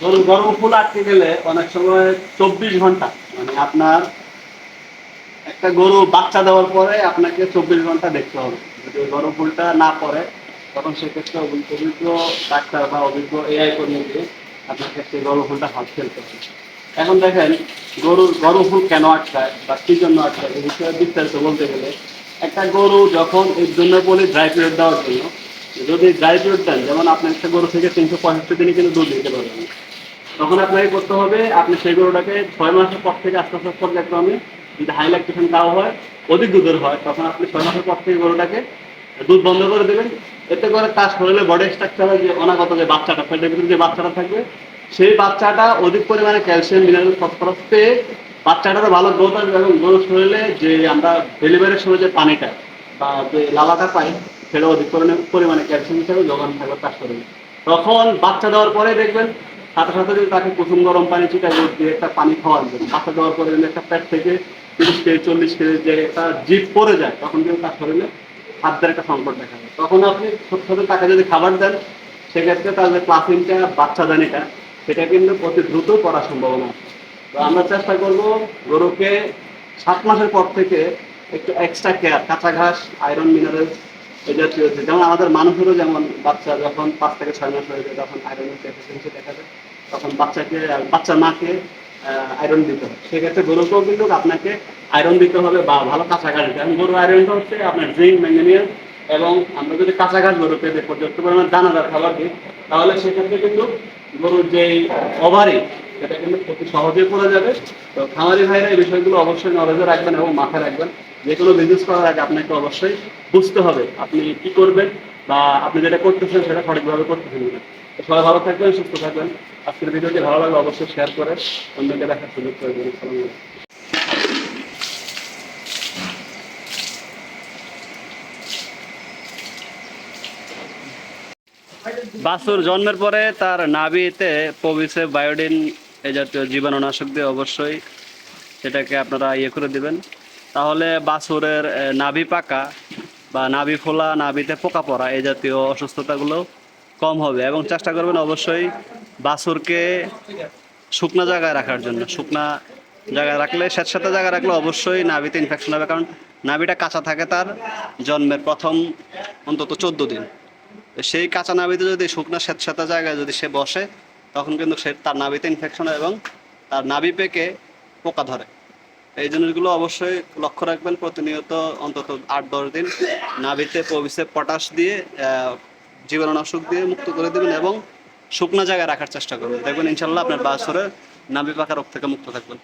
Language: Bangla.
ধরুন, গরম ফুল আটকে গেলে অনেক সময় চব্বিশ ঘণ্টা মানে আপনার একটা গরু বাচ্চা দেওয়ার পরে আপনাকে চব্বিশ ঘণ্টা দেখতে হবে যদি গরম ফুলটা না পড়ে, তখন সেক্ষেত্রে অভিজ্ঞ ডাক্তার বা অভিজ্ঞ এআই কর্মী দিয়ে আপনাকে সেই গরম ফুলটা হাত হবে এখন দেখেন, গরুর গরম ফুল কেন আটকায় বা কি জন্য আটকায় এই বিষয়ে বিস্তারিত বলতে গেলে, একটা গরু যখন এর জন্য বলি ড্রাই পিরিয়ড দেওয়ার জন্য, যদি ড্রাই পিরিয়ড দেন, যেমন আপনি একটা গরু থেকে তিনশো পঁয়ষট্টি দিনে কিন্তু দুধ দিতে পারবেন। তখন আপনাকে করতে হবে, আপনি সেই গরুটাকে ছয় মাসের পর থেকে আস্তে আস্তে পর্যায়ক্রমে যদি হাই ল্যাকটেশন খাওয়া হয়, অধিক দুধের হয়, তখন আপনি ছয় মাসের পর থেকে গরুটাকে দুধ বন্ধ করে দেবেন। এতে করে তার শরীরে বডি স্ট্রাকচারে যে অনাগত যে বাচ্চাটা, পেটের ভিতরে যে বাচ্চাটা থাকবে, সেই বাচ্চাটা অধিক পরিমাণে ক্যালসিয়াম মিনারেল ফসফরাস পেয়ে বাচ্চাটারও ভালো গ্রোথ আসবে এবং গরুর শরীরে যে আমরা ডেলিভারির সময় যে পানিটা বা যে লালাটা পাই সেটা অধিক পরিমাণে ক্যালসিয়াম হিসাবে যোগান থাকবে তার শরীরে। তখন বাচ্চা দেওয়ার পরে দেখবেন সাথে সাথে যদি তাকে কুসুম গরম পানি চিটা দুধ দিয়ে একটা পানি খাওয়ান দেন বাচ্চা দেওয়ার পরে যদি একটা পেট থেকে তিরিশ কেজি, চল্লিশ কেজি যে একটা জিপ পড়ে যায়, তখন কিন্তু তার শরীরে খাদ্যের একটা সংকট দেখা যায়। তখন আপনি ছোট ছোট তাকে যদি খাবার দেন, সেক্ষেত্রে তার যে প্লাসিনটা বাচ্চাদানিটা সেটা কিন্তু অতি দ্রুত করা সম্ভাবনা তো আমরা চেষ্টা করব গরুকে সাত মাসের পর থেকে একটু এক্সট্রা কেয়ার কাঁচা ঘাস আয়রন মিনারেলস এই জাতীয় যেমন আমাদের মানুষেরও যেমন বাচ্চা যখন পাঁচ থেকে ছয় মাস হয়ে যায়, তখন আয়রনের ডেফিসিয়েন্সি দেখা যায়। তখন বাচ্চাকে বাচ্চার মাকে আয়রন দিতে। হবে সেক্ষেত্রে গরুকেও কিন্তু আপনাকে আয়রন দিতে হবে বা ভালো কাঁচা ঘাস হবে। গরু আয়রনটা হচ্ছে আপনার জিঙ্ক ম্যাঙ্গানিয়াস এবং আমরা যদি কাঁচা ঘাস গরুকে দিই, পর্যাপ্ত পরিমাণ দানাদার খাবার দিই তাহলে সেক্ষেত্রে কিন্তু গরুর যে ওভারি সেটা কিন্তু অতি সহজেই পড়ে যাবে। তো খামারি ভাইরা এই বিষয়গুলো অবশ্যই নলেজে রাখবেন এবং মাথায় রাখবেন। যে কোনো বিজনেস করার আগে আপনাকে অবশ্যই বুঝতে হবে আপনি কি করবেন বা আপনি যেটা করতেছেন সেটা সঠিকভাবে করতেছেন কিনা। সবাই ভালো থাকবেন সুস্থ থাকবেন। আজকের ভিডিওটি ভালো লাগলে অবশ্যই শেয়ার করে অন্যকে দেখার সুযোগ করে দেবেন। বাছুর জন্মের পরে তার নাভিতে পবিসে বায়োডিন এই জাতীয় জীবাণুনাশক দিয়ে অবশ্যই সেটাকে আপনারা ইয়ে করে দিবেন। তাহলে বাছুরের এ, নাভি পাকা বা নাভি ফোলা নাভিতে পোকা পড়া এই জাতীয় অসুস্থতাগুলো কম হবে এবং চেষ্টা করবেন অবশ্যই বাছুরকে শুকনা জায়গায় রাখার জন্য। শুকনা জায়গায় রাখলে স্যাঁতস্যাঁতে জায়গায় রাখলে অবশ্যই নাভিতে ইনফেকশন হবে, কারণ নাভিটা কাঁচা থাকে তার জন্মের প্রথম অন্তত চোদ্দ দিন। সেই কাঁচা নাভিতে যদি শুকনা স্যাঁতস্যাঁতে জায়গায় যদি সে বসে, তখন কিন্তু সে তার নাভিতে ইনফেকশন হয় এবং তার নাভি পেকে পোকা ধরে। এই জিনিসগুলো অবশ্যই লক্ষ্য রাখবেন প্রতিনিয়ত অন্তত আট দশ দিন। নাভিতে প্রবিসে পটাশ দিয়ে জীবাণুনাশক দিয়ে মুক্ত করে দেবেন এবং শুকনো জায়গায় রাখার চেষ্টা করবেন। দেখবেন ইনশাল্লাহ আপনার বাসরে নাবি পাকা রোগ থেকে মুক্ত থাকবেন।